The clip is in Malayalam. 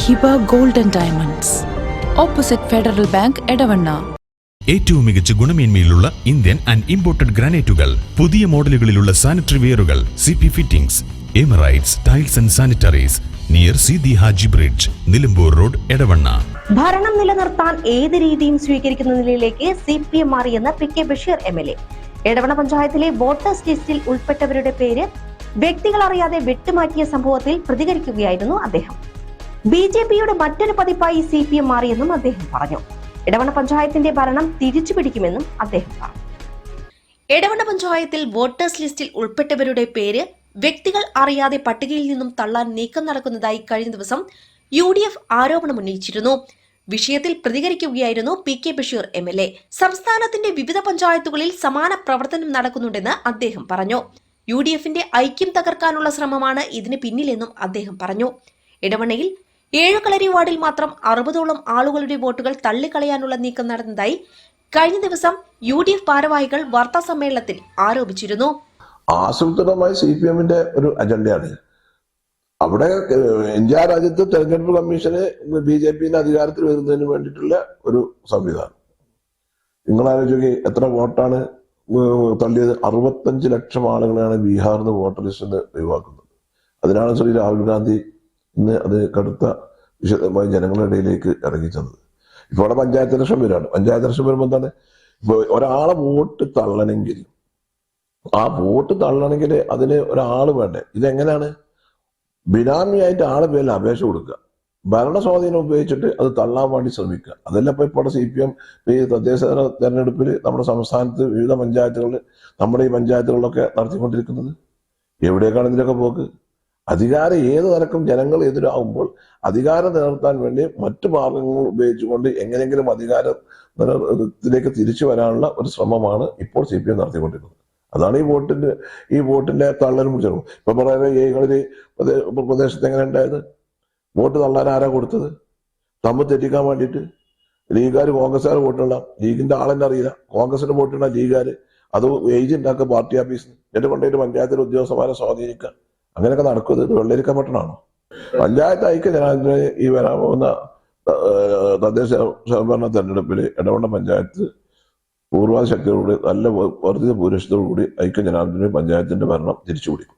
Hiba golden diamonds. Opposite federal bank Edavanna. ഏറ്റവും മികച്ച ഗുണമേന്മയിലുള്ള ഇന്ത്യൻ ആൻഡ് ഇമ്പോർട്ടഡ് ഗ്രാനൈറ്റുകൾ പുതിയ മോഡലുകളിലുള്ള sanitary വെയറുകൾ C P fittings Emirates tiles and sanitaries near C the Haji bridge Nilambur road Edavanna. ഭരണം നിലനിർത്താൻ ഏത് രീതിയും സ്വീകരിക്കുന്ന നിലയിലേക്ക് സി പി എം മാറിയെന്ന് P K Basheer M L A. Edavanna പഞ്ചായത്തിലെ വോട്ടേഴ്സ് ലിസ്റ്റിൽ ഉൾപ്പെട്ടവരുടെ പേര് വ്യക്തികൾ അറിയാതെ വിട്ടുമാറ്റിയ സംഭവത്തിൽ പ്രതികരിക്കുകയായിരുന്നു അദ്ദേഹം. ബി ജെ പിയുടെ മറ്റൊരു പതിപ്പായി സി പി എം മാറിയെന്നും അദ്ദേഹം പറഞ്ഞു. ഇടവണ പഞ്ചായത്തിന്റെ ഭരണം തിരിച്ചു പിടിക്കുമെന്നും അദ്ദേഹം പറഞ്ഞു. ഇടവണ പഞ്ചായത്തിൽ വോട്ടേഴ്സ് ലിസ്റ്റിൽ ഉൾപ്പെട്ടവരുടെ പേര് വ്യക്തികൾ അറിയാതെ പട്ടികയിൽ നിന്നും തള്ളാൻ നീക്കം നടക്കുന്നതായി കഴിഞ്ഞ ദിവസം യു ഡി എഫ് ആരോപണം ഉന്നയിച്ചിരുന്നു. വിഷയത്തിൽ പ്രതികരിക്കുകയായിരുന്നു P K Basheer M L A. സംസ്ഥാനത്തിന്റെ വിവിധ പഞ്ചായത്തുകളിൽ സമാന പ്രവർത്തനം നടക്കുന്നുണ്ടെന്ന് അദ്ദേഹം പറഞ്ഞു. യു ഡി എഫിന്റെ ഐക്യം തകർക്കാനുള്ള ശ്രമമാണ് ഇതിന് പിന്നിലെന്നും അദ്ദേഹം പറഞ്ഞു. ഇടവണ്ണയിൽ ഏഴുകളരി വാർഡിൽ മാത്രം അറുപതോളം ആളുകളുടെ വോട്ടുകൾ തള്ളിക്കളയാനുള്ള നീക്കം നടന്നതായി കഴിഞ്ഞ ദിവസം യു ഡി എഫ് ഭാരവാഹികൾ വാർത്താ സമ്മേളനത്തിൽ ആരോപിച്ചിരുന്നു. ആസൂത്രിതമായ സി പി എമ്മിന്റെ ഒരു അജണ്ടയാണ്. അവിടെ ഇന്ത്യ രാജ്യത്ത് തെരഞ്ഞെടുപ്പ് കമ്മീഷന് ബി ജെ പിന്റെ അധികാരത്തിൽ വരുന്നതിന് വേണ്ടിയിട്ടുള്ള ഒരു സംവിധാനം. നിങ്ങൾ ആലോചിക്കുക എത്ര വോട്ടാണ് തള്ളിയത്? അറുപത്തഞ്ച് ലക്ഷം ആളുകളെയാണ് ബീഹാറിൽ നിന്ന് വോട്ടർ ലിസ്റ്റിൽ നിന്ന് ഒഴിവാക്കുന്നത്. അതിനാണ് ശ്രീ രാഹുൽ ഗാന്ധി ഇന്ന് അത് കടുത്ത വിശദമായി ജനങ്ങളുടെ ഇടയിലേക്ക് ഇറങ്ങിച്ചത് ഇപ്പോൾ അവിടെ പഞ്ചായത്ത് ഇലക്ഷൻ വരികയാണ് പഞ്ചായത്ത് ഇലക്ഷൻ വരുമ്പോൾ എന്താണ്? ഇപ്പൊ ഒരാളെ വോട്ട് തള്ളണമെങ്കിൽ ആ വോട്ട് തള്ളണമെങ്കിൽ അതിന് ഒരാൾ വേണ്ടേ? ഇതെങ്ങനെയാണ്? ബിനാമിയായിട്ട് ആളെ പേരിൽ അപേക്ഷ കൊടുക്കുക. ഭരണ സ്വാധീനം ഉപയോഗിച്ചിട്ട് അത് തള്ളാൻ വേണ്ടി ശ്രമിക്കുക. അതല്ല ഇപ്പൊ ഇപ്പോൾ സി പി എം ഈ തദ്ദേശ തെരഞ്ഞെടുപ്പിൽ നമ്മുടെ സംസ്ഥാനത്ത് വിവിധ പഞ്ചായത്തുകളിൽ നമ്മുടെ ഈ പഞ്ചായത്തുകളിലൊക്കെ നടത്തിക്കൊണ്ടിരിക്കുന്നത്. എവിടേക്കാണ് ഇതിലൊക്കെ പോക്ക്? അധികാരം ഏത് തരക്കും ജനങ്ങൾ എതിരാകുമ്പോൾ അധികാരം നിലനിർത്താൻ വേണ്ടി മറ്റു മാർഗങ്ങൾ ഉപയോഗിച്ചുകൊണ്ട് എങ്ങനെയെങ്കിലും അധികാരം നിലനിർത്തത്തിലേക്ക് തിരിച്ചു വരാനുള്ള ഒരു ശ്രമമാണ് ഇപ്പോൾ സി പി എം നടത്തിക്കൊണ്ടിരിക്കുന്നത്. അതാണ് ഈ വോട്ടിന്റെ ഈ വോട്ടിന്റെ തള്ളലും പിടിച്ചത്. ഇപ്പൊ പറയുന്നത് ഏകളിൽ പ്രദേ- പ്രദേശത്ത് എങ്ങനെ ഉണ്ടായത്? വോട്ട് തള്ളാൻ ആരാ കൊടുത്തത്? തമ്മിൽ തെറ്റിക്കാൻ വേണ്ടിയിട്ട് ലീഗുകാർ കോൺഗ്രസ്സുകാർ വോട്ടിടാം ലീഗിന്റെ ആളെന്നെ അറിയില്ല. കോൺഗ്രസിന്റെ വോട്ടിടാം ലീഗുകാർ അത് ഏജന്റ് ആക്കുക പാർട്ടി ഓഫീസിൽ എന്നിട്ട് കൊണ്ടുപോയിട്ട് പഞ്ചായത്തിലെ ഉദ്യോഗസ്ഥന്മാരെ സ്വാധീനിക്കുക. അങ്ങനെയൊക്കെ നടക്കുന്നത് ഇത് പട്ടണമാണോ പഞ്ചായത്ത് ഐക്യ ജനാധിപത്യ ഈ ഏഹ്, തദ്ദേശ സ്വയംഭരണ തെരഞ്ഞെടുപ്പിൽ ഇടവണ്ണ പഞ്ചായത്ത് പൂർവാധ ശക്തിയോടുകൂടി നല്ല വർദ്ധിത ഭൂരിപക്ഷത്തോടുകൂടി ഐക്യ ജനാധിപത്യ പഞ്ചായത്തിന്റെ ഭരണം തിരിച്ചുപിടിക്കും.